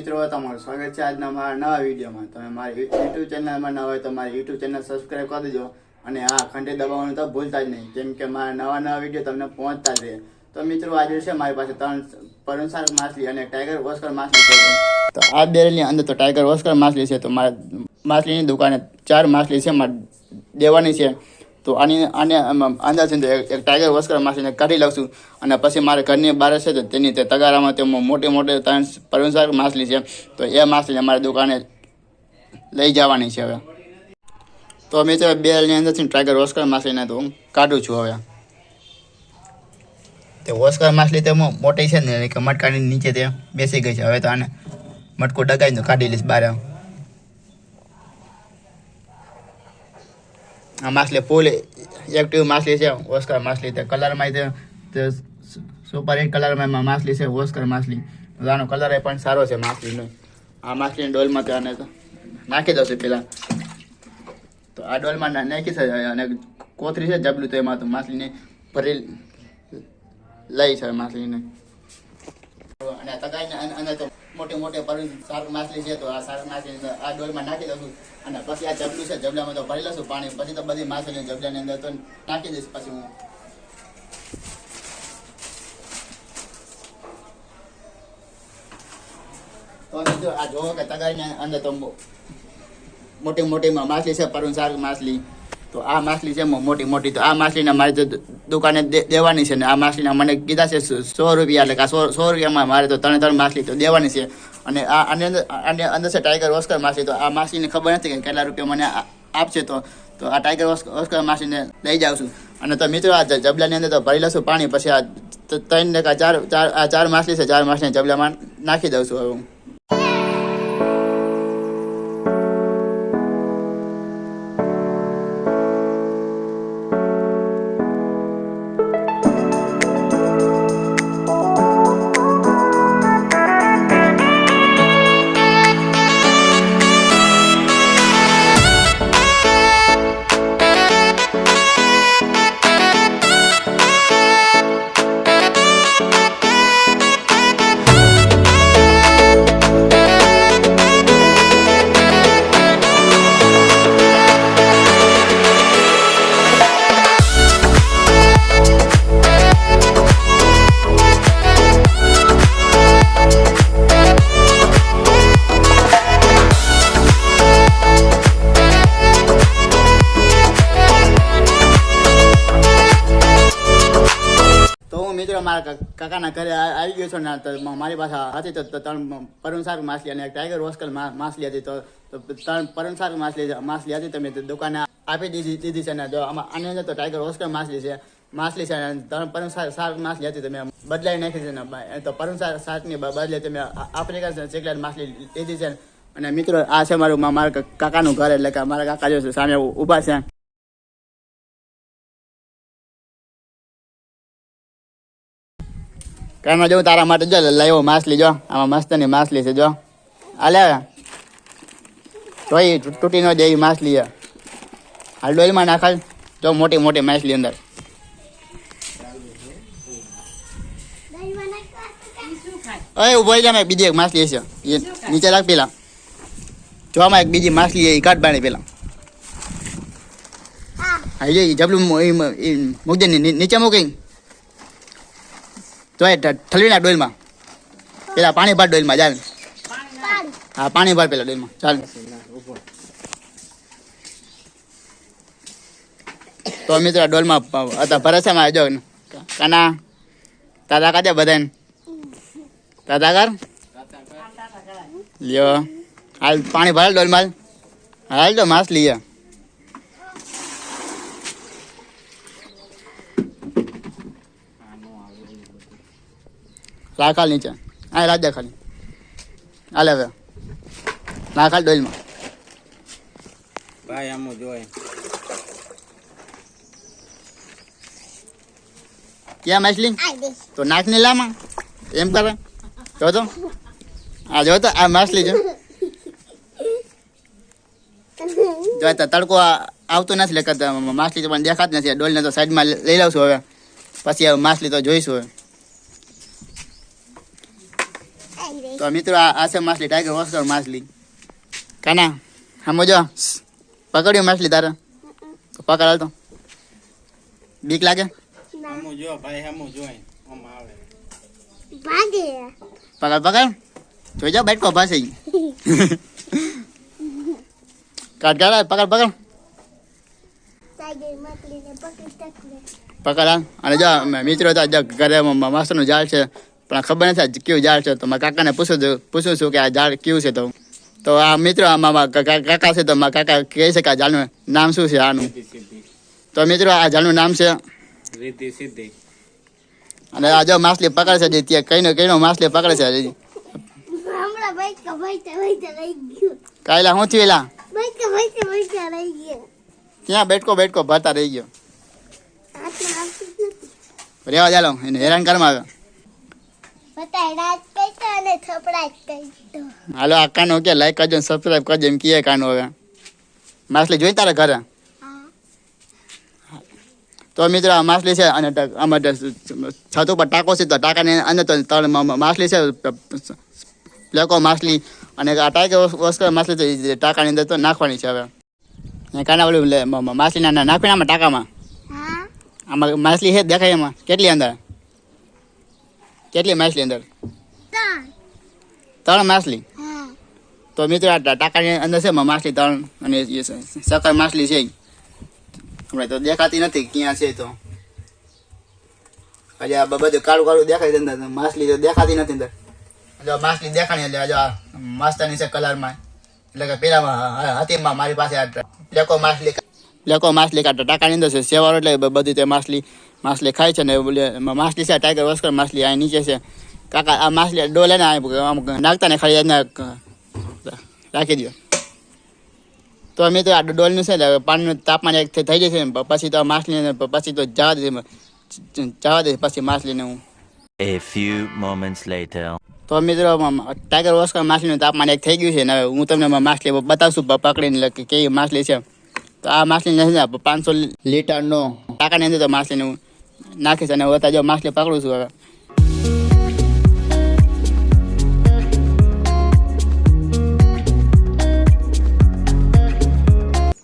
મિત્રો, તમારું સ્વાગત છે આજના મારા નવા વિડીયોમાં. તમે મારી યુટ્યુબ ચેનલમાં નવા હોય તો મારી યુટ્યુબ ચેનલ સબસ્ક્રાઈબ કરી દેજો અને હા, ઘંટી દબાવવાનું તો ભૂલતા જ નહીં. કેમ કે મારા નવા નવા વીડિયો તમને પહોંચતા જ રહે. તો મિત્રો, આજે છે મારી પાસે ત્રણ પરંસાર માછલી અને ટાઈગર ઓસ્કર માછલી તો આ બેરલની અંદર તો ટાઈગર ઓસ્કર માછલી છે. તો મારા માછલીની દુકાને ચાર માછલી છે. મારે દેવાની છે. તો આની આને તો એક ટાઈગર વસ્કર માછલીને કાઢી છું અને પછી મારે ઘરની બહાર છે તો તેની તે તગારામાં તે મોટી મોટી ત્રણ પરુણસાર માછલી છે. તો એ માછલી અમારી દુકાને લઈ જવાની છે હવે. તો મિત્રો, બેલની અંદરથી ટાઈગર વસ્કર માછલીને તો હું કાઢું છું હવે. તે વસ્કર માછલી તો મોટી છે ને કે મટકાની નીચે તે બેસી ગઈ છે. હવે તો આને મટકું ડગાવીને કાઢી લઈશ બહાર માછલી ફૂલ એક્ટિવ માછલી છે ઓસ્કર માછલી. તે કલરમાં તે સુપર હિટ કલરમાં એમાં માછલી છે ઓસ્કર માછલી. બધાનો કલર એ પણ સારો છે માછલીનો. આ માછલીની ડોલમાં તો આને નાખી દઉં છું પહેલાં. તો આ ડોલમાં નાખી છે, અને કોથરી છે, જબલું તો એમાં તો માછલીને ભરી લઈ છે માછલીને. અને તગાઈને અને તો મોટી મોટે પર શાર્ક માછલી છે તો આ શાર્ક માછલી આ ડોલમાં નાખી દઉં અને પછી આ જબલું છે, જબલામાં તો ભરી લઈશું પાણી. પછી તો બધી માછલી જબલાની અંદર તો નાખી દઈશ પછી હું. તો આ જોવો કે તગાઈને અંદર તો મોટી મોટીમાં માછલી છે પરુણ શાર્ક માછલી. તો આ માછલી છે મોટી મોટી. તો આ માછલીને મારે તો દુકાને દેવાની છે ને આ માછલીના મને કીધા છે સો- રૂપિયા એટલે કે સો સો રૂપિયામાં મારે તો ત્રણે ત્રણ માછલી તો દેવાની છે. અને આ, આની અંદર આની અંદર છે ટાઈગર ઓસ્કર માછલી, તો આ માછલીને ખબર નથી કે કેટલા રૂપિયા મને આપશે તો તો આ ટાઈગર ઓસ્ક- ઓસ્કર માછલીને લઈ જાઉં છું. અને તો મિત્રો આ જબલાની અંદર તો ભરી લઈશું પાણી, પછી આ ત્રણ ચાર ચાર, આ ચાર માછલી છે, ચાર માછલીને જબલામાં નાખી દઉં છું હવે હું. કાકાના ઘરે આવી ગયો છું ને, તો મારી પાસે હતી તો ત્રણ ત્રણ પરુણસાર માછલી અને ટાઈગર હોસ્કલ માછલી હતી. તો તો ત્રણ પરુણસાર માછલી માછલી હતી તમે દુકાને આપી દીધી દીધી છે ને જો આમાં આની અંદર તો ટાઈગર હોસ્કલ માછલી છે. માછલી છે ત્રણ પરુણસાર સાર માછલી હતી તમે બદલાઈ નાખી છે ને તો પરુણસાર શાકની બદલે તમે આફ્રિકા ચેકલેટ માછલી લીધી છે અને મિત્રો, આ છે મારું મારા કાકાનું ઘર, એટલે કે મારા કાકા જો સામે ઊભા છે. કારમાં જવું તારા માટે જો લાવ્યો માછલી, જો. આમાં મસ્તની માછલી છે, જો. આલે જોઈ તૂટી ન જાય માછલી છે. હાલ ડોલમાં નાખાલ જો, મોટી મોટી માછલી અંદર. અરે ઊભો રહી જા બીજી એક માછલી છે એ નીચે રાખ પેલા. જોવામાં એક બીજી માછલી એ કાઢ બાણી પેલા. હા એ જબલું મૂકજે નીચે મૂકી તો એ ઠલવીના ડોલમાં. પેલા પાણી ભર ડોલમાં, ચાલ. હા, પાણી ભર પેલા ડોલમાં, ચાલ. તો મિત્રો ડોલમાં હતા ભરસામાં આવજો કાના? તાતા કાજે બધાને? તાતા કર લ્યો. હાલ પાણી ભરાલ ડોલમાં. હાલ તો માસ છે રાખાલ નીચે. હા રાજ દેખાલી હાલે હવે. નાખાલ ડોલમાં ભાઈ આમ જોય ક્યાં માછલી? તો નાખ ને લામાં? એમ કરે? જો તો. આ જો તો આ માછલી છે જો તડકો આવતો નથી કે માછલી તો પણ દેખાત નથી. ડોલને તો સાઈડમાં લઈ લાવશું હવે. પછી હવે માછલી તો જોઈશું હવે. તો મિત્રો આ છે માછલી ટાઈગર ઓસ્કર માછલી. કાના? હમો જો પકડ્યું માછલી તારે? તો પકડ હાલ તો. બીક લાગે? હમું જો ભાઈ હમું જોઈ આવે. પકડ પકડ. જોઈ જાઓ બેઠકો પાસે કાઢ કાઢ પકડ પકડ. પકડી અને જો મિત્રો તો ઘરે મ- મસ્તનું જાળ છે. પણ ખબર નથી કેવું ઝાડ છે તો મારા કાકાને પૂછું છું પૂછું છું કે આ ઝાડ કેવું છે તો. તો આ મિત્રો આમાં કાકા કાકા છે તો મારા કાકા કહે છે કે આ ઝાડનું નામ શું છે આનું? તો મિત્રો આ ઝાડનું નામ છે? રીતિ અને આ જો માછલી પકડે છે હજી ત્યાં કઈનો કઈનો માછલી પકડે છે હજી. કાયલા હું થયું એલા? ત્યાં બેઠકો બેઠકો ભરતા રહી ગયો. જ રેવા ચાલો એને હેરાન કરવામાં આવે બતાય રાત કઈતો અને થપડા જ કઈતો હાલો આ કાનો કે લાઈક કરજો સબસ્ક્રાઇબ કરજો એમ કીએ કાનો હવે. માછલી જોઈ તારે ઘરે? તો મિત્રો આ માછલી છે અને આમાં છત ઉપર ટાંકો છે તો ટાંકાની અંદર તો માછલી છે પ્લેકો માછલી અને આ ટાઈગર ઓસ્કર માછલી તો ટાંકાની અંદર તો નાખવાની છે હવે. કાના ઓલું માછલી નાખવી આમાં ટાંકામાં? આમાં માછલી છે દેખાય એમાં? કેટલી અંદર? કેટલી માછલી અંદર? ત્રણ. માછલી? તો મિત્રો આ ટાકાની અંદર છે માછલી ત્રણ અને સકર માછલી છે. હમણાં તો દેખાતી નથી ક્યાં છે તો. હજી આ બધું કાળું કાળું દેખાય અંદર માછલી તો દેખાતી નથી અંદર. જો માછલી દેખાણી એટલે જો માસ્તાની છે કલરમાં. એટલે કે પેલામાં હાથીમાં મારી પાસે આ પ્લેકો માછલી પ્લેકો માછલી કાઢતા ટાકાની અંદર છે સેવાળો એટલે બધી તે માછલી માછલી ખાય છે ને માછલી છે ટાઈગર ઓસ્કર માછલી અહીં નીચે છે. કાકા આ માછલી ડોલે ને આમ નાખતા ને ખાલી રાખી દો તો અમે તો આ ડોલનું છે ને પાણીનું તાપમાન એક થઈ જશે પછી તો આ માછલીને પછી તો જવા દે જવા દે પછી માછલીને હું. A few moments later. તો મિત્રો ટાઈગર ઓસ્કર માછલીનું તાપમાન એક થઈ ગયું છે ને હું તમને માછલી બતાવશું પકડીને કે કેવી માછલી છે. તો આ માછલી નથી ને પાંચસો લીટરનો ટાંકાની અંદર તો માછલીને નાખીશ અને હવે જો માછલી પકડું છું હવે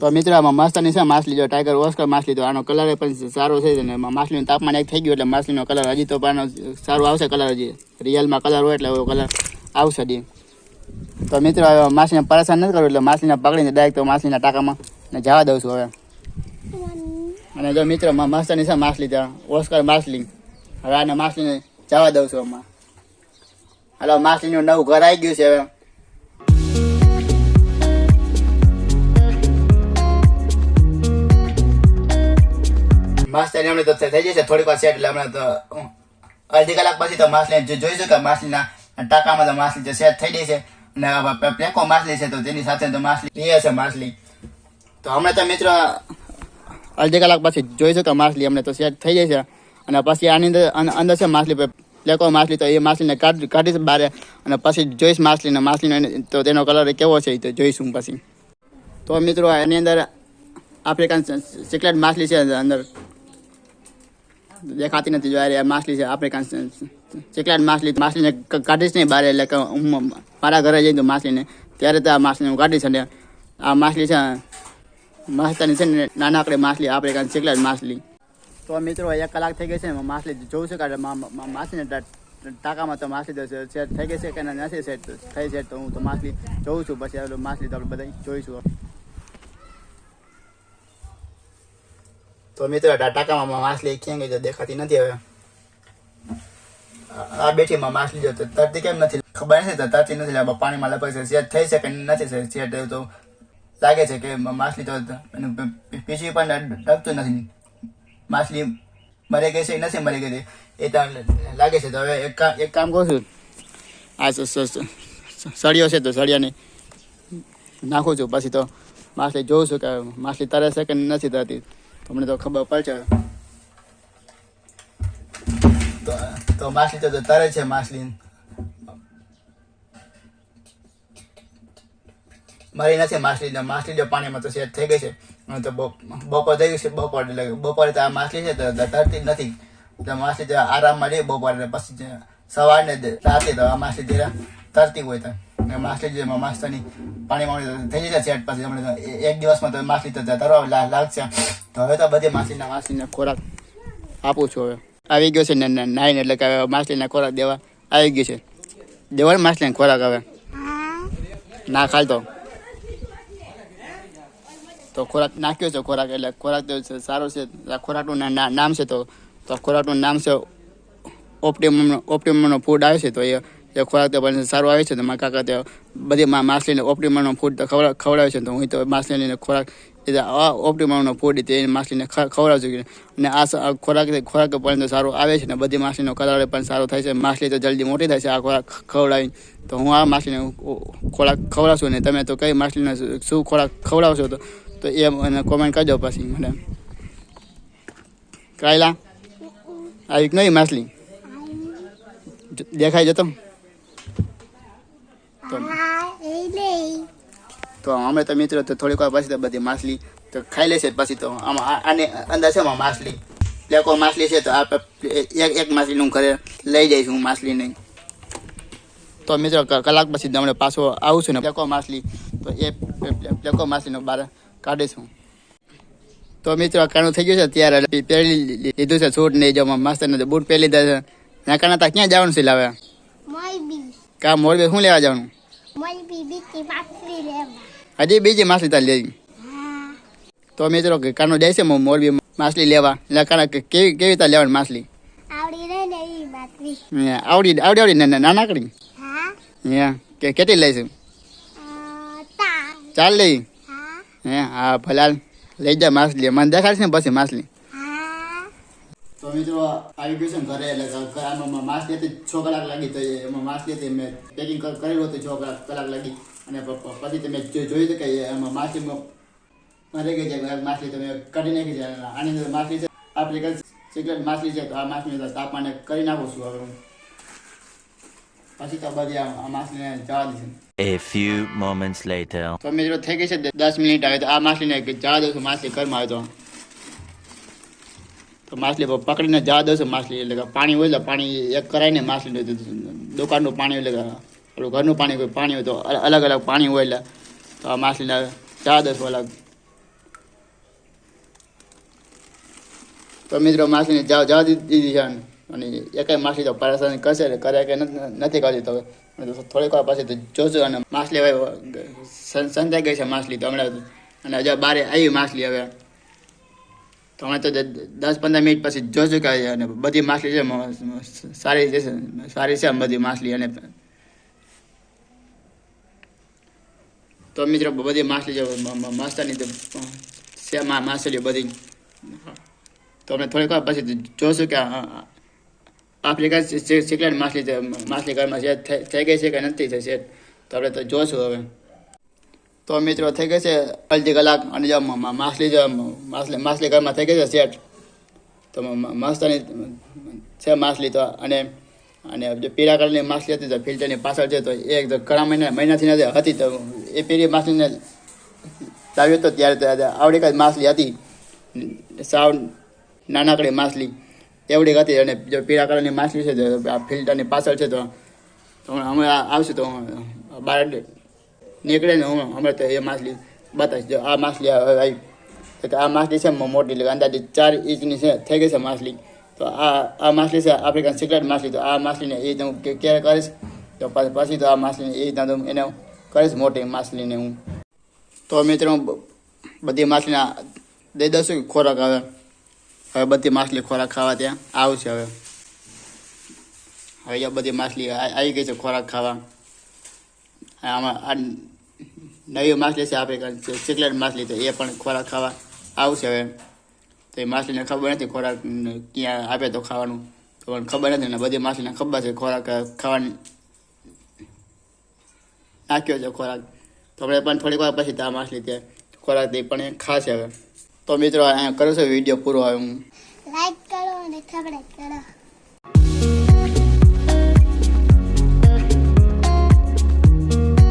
તો મિત્રો આમાં મસ્તની છે માછલી જો ટાઈગર ઓસ્કર માછલી તો આનો કલર પણ સારો છે અને માછલીનું તાપમાન એક થઈ ગયું એટલે માછલીનો કલર હજી તો પણ સારો આવશે કલર હજી રિયલમાં કલર હોય એટલે એવો કલર આવશે હજી તો મિત્રો માછલીને પરેશાન નથી કરવું એટલે માછલીને પકડીને ડાયરેક્ટ તો માછલીના ટાંકામાં ને જવા દઉં છું હવે અને જો મિત્રમાં મસ્તની છે માછલી ત્યાં. ઓસ્કર માછલી. હવે આને માછલીને જવા દઉં છું હમણાં. હાલો, માછલીનું નવું ઘર આવી ગયું છે હવે. માછલી હમણાં તો થઈ જશે, થોડીક વાર સેટ એટલે હમણાં તો અડધી કલાક પછી તો માછલી જોઈશું કે માછલીના ટાંકામાં તો માછલી જે સેટ થઈ છે. અને પેકો માછલી છે, તો તેની સાથે તો માછલી પીએ છે માછલી. તો હમણાં તો મિત્રો અડધી કલાક પછી જોઈશું તો માછલી અમને તો સેટ થઈ જાય છે અને પછી આની અંદર અંદર છે માછલી લેકો માછલી, તો એ માછલીને કાઢ કાઢીશ બારે. અને પછી જોઈશ માછલીને. માછલીનો તો તેનો કલર કેવો છે તો જોઈશું પછી. તો મિત્રો એની અંદર આફ્રિકન સિકલેટ માછલી છે અંદર. દેખાતી નથી જોઈ માછલી છે આફ્રિકન ચીકલાટ માછલી. માછલીને કાઢીશ નહીં બહાર એટલે કે હું મારા ઘરે જઈને માછલીને ત્યારે તો આ માછલીને હું કાઢીશ અને આ માછલી છે મસ્તની છે ને નાનકડી માછલી, આપણે કાંઈ ચેકલા માછલી. તો મિત્રો એક કલાક થઈ ગઈ છે માછલી જોઉં છે કે મા- મા- માછલીને ટાંકામાં તો માછલી તો સેટ થઈ ગઈ છે કે નથી સેટ થઈ સેટ તો હું તો માછલી જોઉં છું, પછી માછલી તો આપણે બધા જોઈશું. તો મિત્રો ટાંકામાં માછલી ક્યાં ગઈ દેખાતી નથી હવે. આ- બેઠીમાં માછલી જો તરતી કેમ નથી? ખબર નથી તરતી નથી પાણીમાં લપક છે સેટ થઈ છે કે નથી સેટ તો લાગે છે કે માછલી તો પીછું પણ ડગતું નથી. માછલી મરી ગઈ છે નથી મરી ગઈ. એ તો લાગે છે. તો હવે એક કામ એક કામ કરું છું. આ સળિયો છે તો સળિયાને નાખું છું. પછી તો માછલી જોઉં છું કે માછલી તરે છે કે નથી તરતી. તમને તો ખબર પડશે. તો માછલી તો તરે છે માછલી. મરી નથી માછલી તો માછલી જો પાણીમાં તો સેટ થઈ ગઈ છે. તો બપોર થઈ ગયું છે બપોર એટલે બપોરે તો આ માછલી છે તો તરતી જ નથી. તો માછલી તો આરામમાં રહી બપોરે પછી સવારને રાતે તો આ માછલી ધીરા તરતી હોય તો. માછલી જે માસ્ટરની પાણીમાં થઈ જશે સેટ પછી હમણાં એક દિવસમાં તો માછલી તો તરવા લા- લાગશે. તો હવે તો બધી માછલીના માછલીને ખોરાક આપું છું હવે. આવી ગયો છે ને ને એટલે કે હવે માછલીને ખોરાક દેવા આવી ગયું છે. દેવા માછલીને ખોરાક હવે. ના ખાલ તો ખોરાક નાખ્યો છે ખોરાક એટલે ખોરાક તો સારો છે. ખોરાકનું નામ છે તો તો ખોરાકનું નામ છે ઓપ્ટિમમ ઓપ્ટિમમનો ફૂડ આવે છે તો એ એ ખોરાક તો પણ સારો આવે છે તો મારા કાકા તો બધી માછલીને ઓપ્ટિમમનો ફૂડ તો ખવડા, ખવડાવે છે તો હું તો માછલીને ખોરાક એ આ ઓપ્ટિમમનો ફૂડ તે માછલીને ખવડાવું છું અને આ ખોરાક ખોરાક પણ સારો આવે છે ને બધી માછલીનો કલર પણ સારો થાય છે માછલી તો જલ્દી મોટી થાય છે આ ખોરાક ખવડાવીને. ખવડાવી તો હું આ માછલીને ખોરાક ખવડાવશું ને તમે તો કઈ માછલીને શું ખોરાક ખવડાવશો તો તો એ મને કોમેન્ટ કરજો પછી મને. કાયલા? આવી નહીં, માછલી. દેખાય જતો? તો અમે તો મિત્રો તો થોડીક વાર પછી તો બધી માછલી તો ખાઈ લેશે પછી તો. આમાં આને અંદર છે માછલી. લેકો માછલી છે તો આ પ- એક એક માછલીનું ઘરે લઈ જઈશ હું માછલી નહીં તો મિત્રો કલાક પછી હમણાં પાછો આવું છું ને. પ્લેકો માછલી તો એ પ્લે- પ્લે- પ્લેકો માછલીનો બહાર કાઢીશું. તો મિત્રો કાણું થઈ ગયું છે ત્યારે પહેરી લીધું છે સૂટ નહીં જો મસ્ત ને બૂટ પહેરી લીધા છે. ત્યાં તા ક્યાં જવાનું છે લાવે કા મોરબી? શું લેવા જવાનું? હજી બીજી માછલી તાર લેવી. તો મિત્રો કાનો જાય છે મોરબી માછલી લેવા. એટલે કાના કેવી કેવી રીતે લેવાની માછલી? આવડી આવડી આવડી નાનકડી હા. કે કેટલી લઈશું? ચાલ લઈ. હા, હે, ભલાલ. લઈ જા માછલી. મને દેખાડશે ને પછી માછલી. તો મિત્રો, આવી ગયું છે ઘરે, એટલે આમાં માછલી હતી કલાક લાગી તો એમાં માછલી મેં પેકિંગ કરેલું હતું, છ કલાક લાગી. અને પછી તમે જો- જોયું હતું કે એમાં માછલીમાં મરી ગઈ છે માછલી તમે કાઢી નાખી છે. આની અંદર છે માછલી છે, તો આ માછલી તાપમાને કરી નાખું છું હવે હું પછી તો બધી આ આ માછલીને જવા દઈશું A few moments later. તો મિત્રો થઈ ગઈ છે દ- દસ મિનિટ આવે તો આ માછલીને જવા દઉં છું માછલી ઘરમાં આવે તો તો માછલી પ- પકડીને જવા દઉં છું માછલી એટલે કે પાણી હોય એટલે પાણી એક કરાય ને માછલી દુકાનનું પાણી એટલે કે આપણું ઘરનું પાણી હોય પાણી હોય તો અલ- અલગ અલગ પાણી હોય એટલે તો આ માછલીને જવા દઉં છું અલગ તો મિત્રો માછલીને જવા જવા દી- દીધી છે અને એકાઈ માછલી તો પરેશાન કરશે એટલે કરે કે નથી કરતી તો થોડીક વાર પછી તો જોશું અને માછલી હવે સં- સંતાઈ ગઈ છે માછલી તો હમણાં અને હજુ બારે આવી માછલી હવે. તો હમણાં તો દસ પંદર મિનિટ પછી જોશું કે અને બધી માછલી છે સારી છે સારી છે બધી માછલી અને તો મિત્રો બધી માછલી છે મ- મ- તો છે માછલીઓ બધી. તો અમે થોડીક વાર પછી જોશું કે આફ્રિકા સિકલેટ માછલી માછલી ઘરમાં છે થઈ ગઈ છે કે નથી થઈ છે તો આપણે તો જોશું હવે તો મિત્રો થઈ ગઈ છે અડધી કલાક અને જો માછલી જો માછલી માછલી ઘરમાં થઈ ગઈ છે સેટ તો મસ્તની છે માછલી તો અને અને જે પીળા કલરની માછલી હતી તો ફિલ્ટરની પાછળ છે તો એક ઘણા મહિના મહિનાથી હતી તો એ પીળી માછલીને લાવ્યો હતો ત્યારે આવડી કાંઈ માછલી હતી સાવ નાનકડી માછલી એવડી હતી અને જો પીળા કલરની માછલી છે આ ફિલ્ટરની પાછળ છે, તો હમણાં આવશે તો બહાર નીકળે ને હું હમણાં તો એ માછલી બતાવીશ. જો આ માછલી આવી તો આ માછલી છે મોટી, એટલે અંદાજે ચાર ઇંચની છે, થઈ ગઈ છે માછલી. તો આ આ માછલી છે આફ્રિકન સિક્રેટ માછલી, તો આ માછલીને એ હું કેર કરીશ. તો પછી તો આ માછલીને એ રીતના હું એને કરીશ, મોટી માછલીને હું. તો મિત્રો બધી માછલીના દઈ દઉં છું, ખોરાક હવે. હવે બધી માછલી ખોરાક ખાવા ત્યાં આવશે હવે. હવે બધી માછલી આવી ગઈ છે ખોરાક ખાવા. આમાં આ નવી માછલી છે આપણે સિકલેટ માછલી તો એ પણ ખોરાક ખાવા આવશે હવે. તો એ માછલીને ખબર નથી ખોરાક ક્યાં આપે તો ખાવાનું. તો પણ ખબર નથી ને બધી માછલીને ખબર છે ખોરાક ખાવાની નાખ્યો છે ખોરાક. તો આપણે પણ થોડીક વાર પછી ત્યાં માછલી ત્યાં ખોરાક તે પણ એ ખાશે હવે. તો મિત્રો કરું છું વીડિયો પૂરો હવે હું લાઈક કરો અને સબસ્ક્રાઈબ કરો.